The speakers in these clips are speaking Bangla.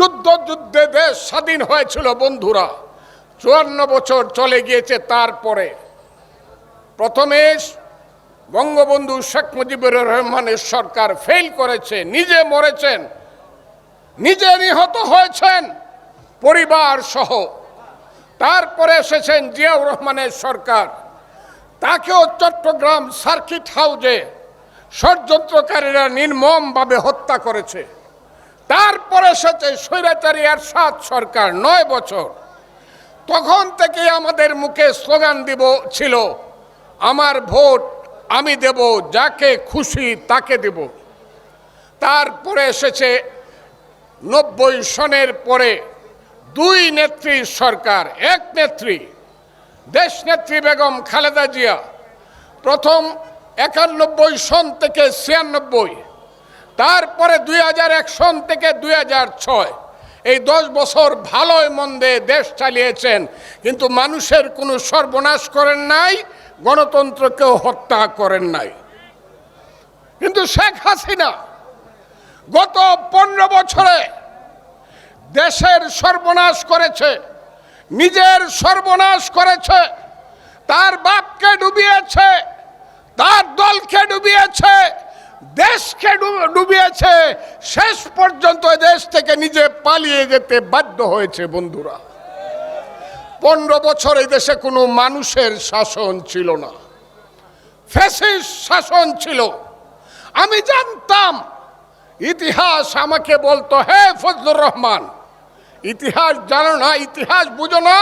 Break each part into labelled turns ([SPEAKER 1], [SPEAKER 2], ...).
[SPEAKER 1] যুদ্ধ যুদ্ধে দেশ স্বাধীন হয়েছিল, বন্ধুরা। চুয়ান্ন বছর চলে গিয়েছে তারপরে। প্রথমে বঙ্গবন্ধু শেখ মুজিবুর রহমানের সরকার ফেল করেছে, নিজে মরেছেন, নিজে নিহত হয়েছেন পরিবার সহ। তারপরে এসেছেন জিয়াউর রহমানের সরকার। তাকেও চট্টগ্রাম সার্কিট হাউজে ষড়যন্ত্রকারীরা নির্মমভাবে হত্যা করেছে। তারপরে এসেছে স্বৈরাচারী সাত সরকার নয় বছর, তখন থেকে আমাদের মুখে স্লোগান দিব ছিল, আমার ভোট আমি দেব, যাকে খুশি তাকে দেব। তারপরে এসেছে নব্বই সনের পরে দুই নেত্রী সরকার, এক নেত্রী, দেশ নেত্রী বেগম খালেদা জিয়া, প্রথম একানব্বই সন থেকে ছিয়ানব্বই। তারপরে দুই হাজার এক সন থেকে দুই হাজার ছয়। এই দশ বছর ভালোই মন্দে দেশ চালিয়েছেন, কিন্তু মানুষের কোনো সর্বনাশ করেন নাই, গণতন্ত্রকেও হত্যা করেন নাই। কিন্তু শেখ হাসিনা গত পনেরো বছরে দেশের সর্বনাশ করেছে, নিজের সর্বনাশ করেছে, তার বাপকে ডুবিয়েছে, তার দলকে ডুবিয়েছে দেশকে ডুবিয়েছে, শেষ পর্যন্ত দেশ থেকে নিজে পালিয়ে যেতে বাধ্য হয়েছে বন্ধুরা। পনেরো বছর এই দেশে কোনো মানুষের শাসন ছিল না। ফ্যাসিস শাসন ছিল। আমি জানতাম, ইতিহাস আমাকে বলতো, হে ফজলুর রহমান, ইতিহাস জানো না, ইতিহাস বুঝো না।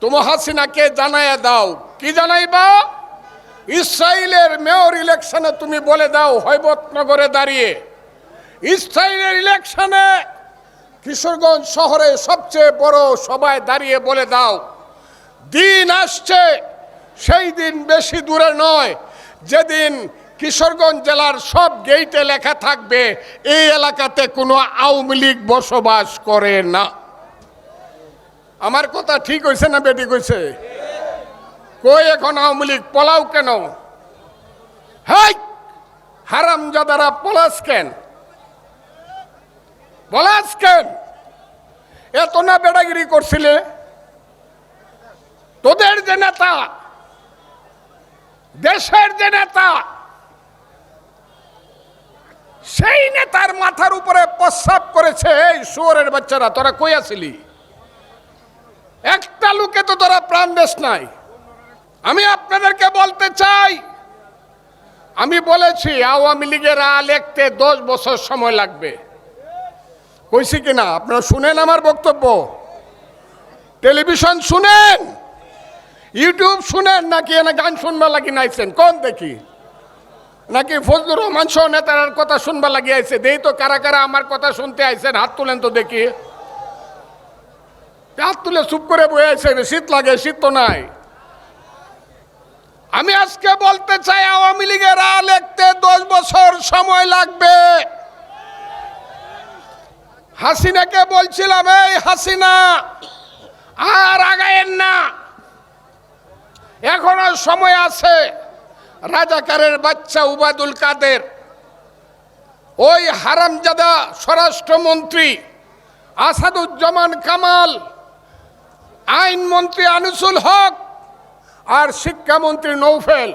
[SPEAKER 1] তুমি হাসিনাকে জানাইয়া দাও। কি জানাইবা? ইসরায়েলের মেয়র ইলেকশনে তুমি বলে দাও হৈবতনগরে দাঁড়িয়ে। ইসরায়েলের ইলেকশনে কিশোরগঞ্জ শহরে সবচেয়ে বড় সবাই দাঁড়িয়ে বলে দাও। দিন আসছে, সেই দিন বেশি দূরে নয়। যেদিন কিশোরগঞ্জ জেলার সব গেইটে লেখা থাকবে, এই এলাকাতে কোনো আওয়ামী লীগ বসবাস করে না। আমার কথা ঠিক হয়েছে না বেটি কইছে কই এখন আওয়ামী লীগ? পলাও কেন? হাই! হারামজাদারা পলাস কেন? পলাস কেন? এত না বেড়াগিরি করছিলে? তোদের যে নেতা, দেশের যে নেতা, সেই নেতার মাথার উপরে প্রস্রাব করেছে এই শুয়োরের বাচ্চারা। তোরা কই আসিলি? একটা লোকে তো তোরা প্রাণ দেশ নাই। আমি আপনাদেরকে বলতে চাই, আমি বলেছি আওয়ামী লীগের আ লিখতে দশ বছর সময় লাগবে। কইছি কিনা আপনারা শুনেন আমার বক্তব্য? টেলিভিশন শুনেন? ইউটিউব শুনেন? নাকি এনে গান শুনবা লাগি নাইছেন? কোন দেখি? নাকি ফজলুর রহমান সহ নেতার কথা শুনবা লাগি আইছে? দেই তো কারা কারা আমার কথা শুনতে আইছেন, হাত তুলেন তো দেখি। হাত তুলে চুপ করে বয়ে আইছেন শীত লাগে, শীত তো নাই। আমি আজকে বলতে চাই আওয়ামী লীগের আ লিখতে দশ বছর সময় লাগবে। হাসিনাকে বলছিলাম, এই হাসিনা, আর আগায়েন না। এখনও সময় আছে। রাজাকারের বাচ্চা উবাদুল কাদের, ওই হারামজাদা স্বরাষ্ট্রমন্ত্রী আসাদুজ্জামান কামাল, আইনমন্ত্রী আনিসুল হক আর শিক্ষামন্ত্রী নৌফেল,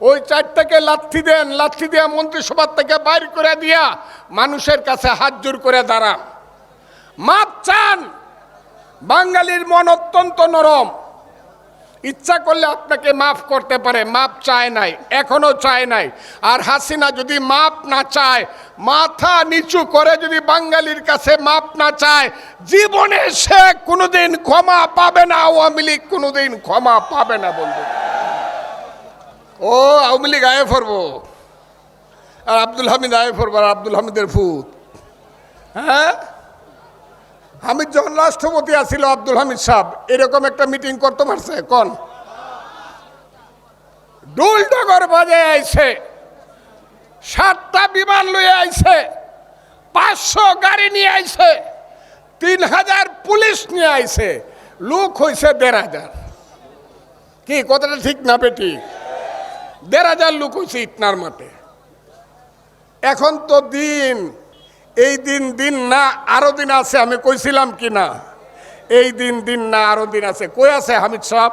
[SPEAKER 1] ওই চারটাকে লাথি দেন, লাথি দেয়া মন্ত্রিসভার থেকে বাইর করে দিয়া মানুষের কাছে হাত জোর করে দাঁড়ান। মাপ চান, বাঙালির মন অত্যন্ত নরম। ইচ্ছা করলে আপনাকে মাফ করতে পারে, মাপ চায় নাই, এখনও চায় নাই। আর হাসিনা যদি মাপ না চায়, মাথা নিচু করে যদি বাঙালির কাছে মাপ না চায়, জীবনে সে কোনোদিন ক্ষমা পাবে না, আওয়ামী লীগ কোনোদিন ক্ষমা পাবে না বলব ও, আওয়ামী লীগ আয়ে ফরবো। আর আব্দুল হামিদ আয়ে ফরবো, আর আব্দুল হামিদের ফুত হ্যাঁ? হামিদ যখন রাষ্ট্রপতি আছিল, আব্দুল হামিদ সাহেব, এরকম একটা মিটিং করতে পারছে, কোন? ডুল ডগর বাজে আইছে, সাতটা বিমান লয়ে আইছে, পাঁচশো গাড়ি নিয়ে আইছে, তিন হাজার পুলিশ নিয়ে আইছে, লোক হয়েছে দেড় হাজার। কি, কথাটা ঠিক না বেটি? দেড় হাজার লোক হয়েছে ইটনার মাঠে। এখন তো দিন এই দিন দিন না, আরও দিন আছে, আমি কইছিলাম কি না এই দিন দিন না, আরও দিন আছে। কই আছে হামিদ সাহেব?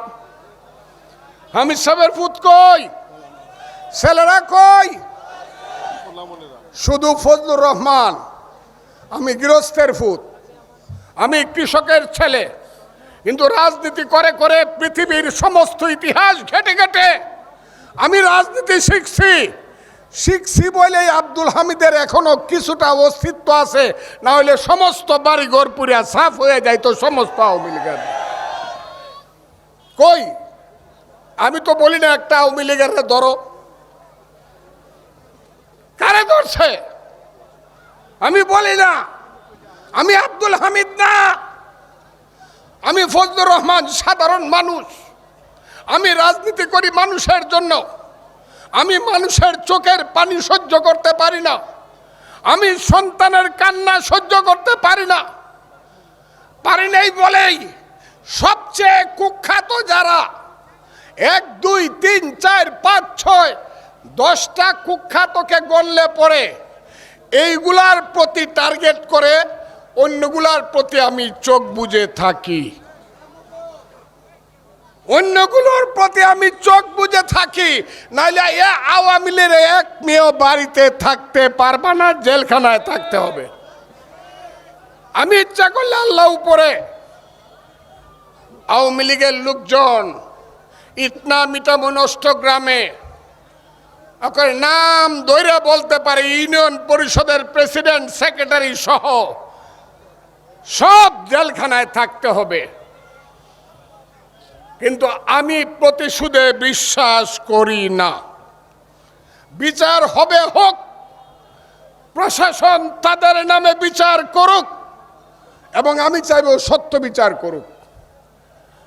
[SPEAKER 1] হামিদ সাহেবের পুত কই? ছেলেরা কই? শুধু ফজলুর রহমান। আমি গৃহস্থের ফুত আমি কৃষকের ছেলে। কিন্তু রাজনীতি করে করে পৃথিবীর সমস্ত ইতিহাস ঘেটে ঘেটে আমি রাজনীতি শিখছি। শিখছি বলেই আব্দুল হামিদের এখনও কিছুটা অস্তিত্ব আছে। না হলে সমস্ত বাড়িঘর পুরিয়া সাফ হয়ে যায় তো সমস্ত আওয়ামী লীগের। কই? আমি তো বলি না একটা আওয়ামী লীগের ধরো। কারে ধরছে? আমি বলি না। আমি আব্দুল হামিদ না। আমি ফজলুর রহমান সাধারণ মানুষ। আমি রাজনীতি করি মানুষের জন্য। আমি মানুষের চোখের পানি সহ্য করতে পারি না। আমি সন্তানের কান্না সহ্য করতে পারি না। পারি নাই বলেই সবচেয়ে কুখ্যাত যারা, এক, দুই, তিন, চার, পাঁচ, ছয়, দশটা কুখ্যাতকে গণলে পরে এইগুলার প্রতি টার্গেট করে অন্যগুলার প্রতি আমি চোখ বুজে থাকি। অন্যগুলোর প্রতি আমি চোখ বুজে থাকি, নাইলে এ আওয়ামী লীগের এক মেয়েও বাড়িতে থাকতে পারবা না, জেলখানায় থাকতে হবে। আমি ইচ্ছা করলে আল্লাহ উপরে আওয়ামী লীগের লোকজন, ইতনা নষ্ট গ্রামে, ওকে নাম দৈরা বলতে পারে, ইউনিয়ন পরিষদের প্রেসিডেন্ট, সেক্রেটারি সহ সব জেলখানায় থাকতে হবে। কিন্তু আমি প্রতিশোধে বিশ্বাস করি না। বিচার হবে হোক, প্রশাসন তাদের নামে বিচার করুক, এবং আমি চাইব সত্য বিচার করুক।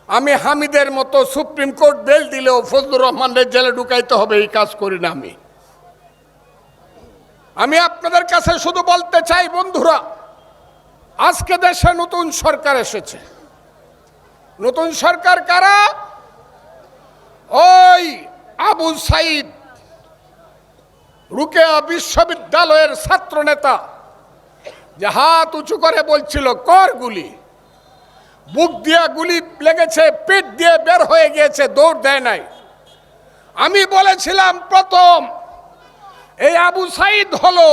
[SPEAKER 1] আমি হামিদের মতো সুপ্রিম কোর্ট বেল দিলেও ফজলুর রহমানের জেলে ঢুকাইতে হবে, এই কাজ করি না আমি। আমি আপনাদের কাছে শুধু বলতে চাই, বন্ধুরা, আজকে দেশে নতুন সরকার এসেছে। নতুন সরকার কারা? ওই আবু সাইদ, রুকেয়া বিশ্ববিদ্যালয়ের ছাত্র নেতা যে হাত উঁচু করে বলছিল, কর গুলি। বুক দিয়া গুলি লেগেছে, পেট দিয়ে বের হয়ে গিয়েছে, দৌড় দেয় নাই। আমি বলেছিলাম, প্রথম, এই আবু সাইদ হলো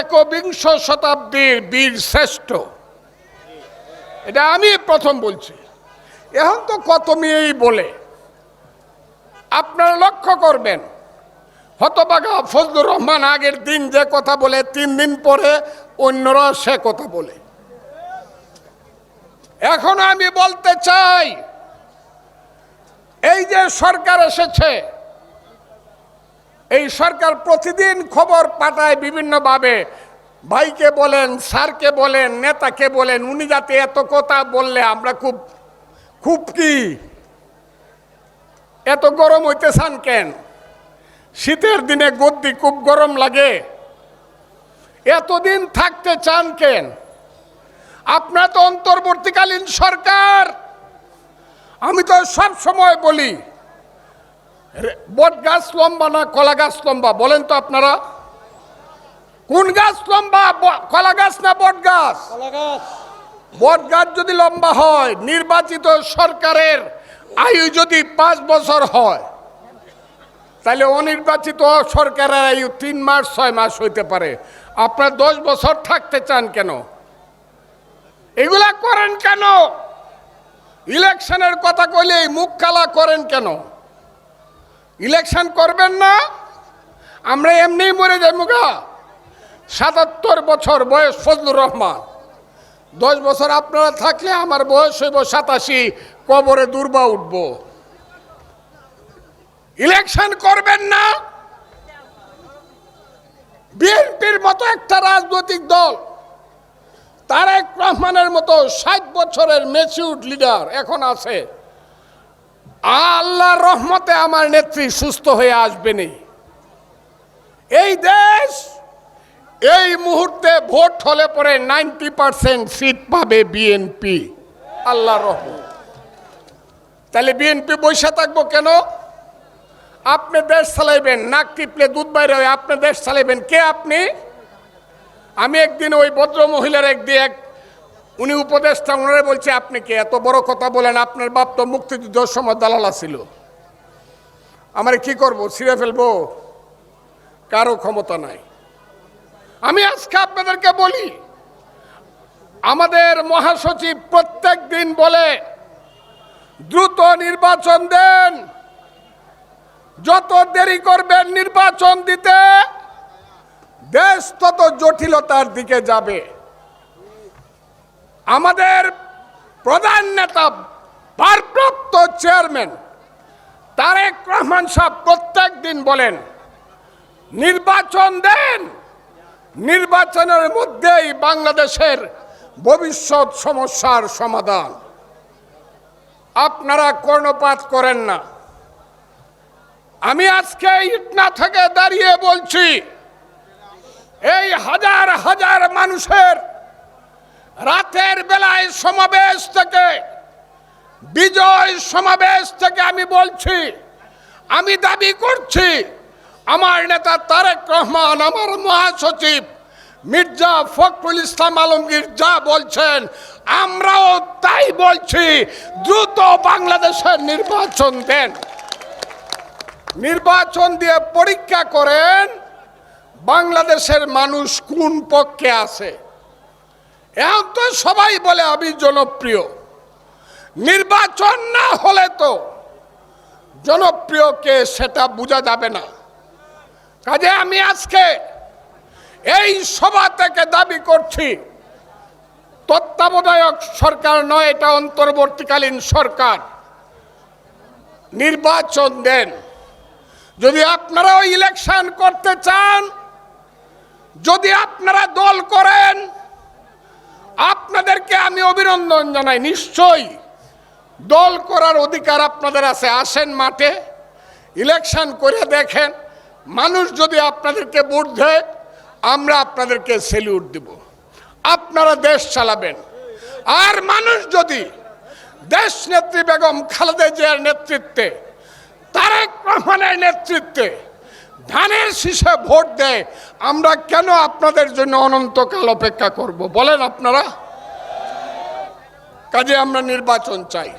[SPEAKER 1] একবিংশ শতাব্দীর বীর শ্রেষ্ঠ। এটা আমি প্রথম বলছি। এখন তো কত মেয়েই বলে। আপনারা লক্ষ্য করবেন, হতবাগা ফজলুর রহমান আগের দিন যে কথা বলে, তিন দিন পরে অন্যরা সে কথা বলে। এখন আমি বলতে চাই, এই যে সরকার এসেছে, এই সরকার প্রতিদিন খবর পাঠায় বিভিন্নভাবে। ভাইকে বলেন, স্যারকে বলেন, নেতাকে বলেন, উনি যাতে এত কথা বললে আমরা খুব খুব কি? এত গরম হইতে চান কেন? শীতের দিনে গদ্দি খুব গরম লাগে। এতদিন থাকতে চান কেন? আপনার তো অন্তর্বর্তীকালীন সরকার। আমি তো সব সময় বলি বট গাছ লম্বা না কলা গাছ লম্বা, বলেন তো আপনারা। কোন গাছ লম্বা কলা গাছ না বট গাছ? বট গাছ। যদি লম্বা হয়, নির্বাচিত সরকারের আয়ু যদি পাঁচ বছর হয়, তাহলে অনির্বাচিত সরকারের আয়ু তিন মাস, ছয় মাস হইতে পারে। আপনার দশ বছর থাকতে চান কেন? এগুলা করেন কেন? ইলেকশনের কথা কইলে মুখ কালা করেন কেন? ইলেকশন করবেন না? আমরা এমনি মরে যাই মুগা সাতাত্তর বছর বয়স ফজলুর রহমান। দশ বছর আপনারা থাকলে আমার বয়স হইব সাতাশি, কবরে দুর্বা উঠব। ইলেকশন করবেন না। বিএনপির মতো একটা রাজনৈতিক দল, তারেক রহমানের মতো ষাট বছরের মেচিউর লিডার এখন আছে। আল্লাহর রহমতে আমার নেত্রী সুস্থ হয়ে আসবেনি এই দেশ এই মুহূর্তে ভোট হলে পরে নাইনটি পার্সেন্ট সিট পাবে বিএনপি আল্লাহ রহম তাহলে বিএনপি বৈশা থাকব কেন? আপনি দেশ চালাইবেন, নাক টিপলে দুধ বাইরে হয়, আপনি দেশ চালাইবেন। কে আপনি? আমি একদিন ওই ভদ্র মহিলার একদিন এক উনি উপদেষ্টা ওনারা বলছে, আপনি কে? এত বড় কথা বলেন, আপনার বাপ তো মুক্তিযুদ্ধের সময় দালালা ছিল আমার কি করব? ছিঁড়ে ফেলব? কারও ক্ষমতা নাই। আমি আজকে আপনাদেরকে বলি, আমাদের মহাসচিব প্রত্যেক দিন বলে, দ্রুত নির্বাচন দেন। যত দেরি করবেন নির্বাচন দিতে, দেশ তত জটিলতার দিকে যাবে। আমাদের প্রধান নেতা, ভারপ্রাপ্ত চেয়ারম্যান তারেক রহমান সাহেব প্রত্যেক দিন বলেন, নির্বাচন দেন। নির্বাচনের মধ্যেই বাংলাদেশের ভবিষ্যৎ সমস্যার সমাধান। আপনারা কর্ণপাত করেন না। আমি আজকে ইটনা থেকে দাঁড়িয়ে বলছি, এই হাজার হাজার মানুষের রাতের বেলায় সমাবেশ থেকে, বিজয় সমাবেশ থেকে আমি বলছি, আমি দাবি করছি আমার নেতা তারেক রহমান, আমার মহাসচিব মির্জা ফখরুল ইসলাম আলমগীর যা বলছেন, আমরাও তাই বলছি, দ্রুত বাংলাদেশের নির্বাচন দেন। নির্বাচন দিয়ে পরীক্ষা করেন বাংলাদেশের মানুষ কোন পক্ষে আছে। এখন তো সবাই বলে আমি জনপ্রিয়। নির্বাচন না হলে তো জনপ্রিয়কে সেটা বোঝা যাবে না। কাজে আমি আজকে এই সভা থেকে দাবি করছি, তত্ত্বাবধায়ক সরকার নয়, এটা অন্তর্বর্তীকালীন সরকার। নির্বাচন দেন। যদি আপনারাও ইলেকশন করতে চান, যদি আপনারা দল করেন, আপনাদেরকে আমি অভিনন্দন জানাই। নিশ্চয়ই দল করার অধিকার আপনাদের আছে। আসেন মাঠে ইলেকশন করে দেখেন। মানুষ যদি আপনাদেরকে ভোট দেয়, আমরা আপনাদেরকে সেলিউট দেব। আপনারা দেশ চালাবেন। আর মানুষ যদি দেশ নেত্রী বেগম খালেদা জিয়ার নেতৃত্বে, তারেক রহমানের নেতৃত্বে ধানের শীষে ভোট দেয়, আমরা কেন আপনাদের জন্য অনন্তকাল অপেক্ষা করব? বলেন আপনারা। কাজে আমরা নির্বাচন চাই।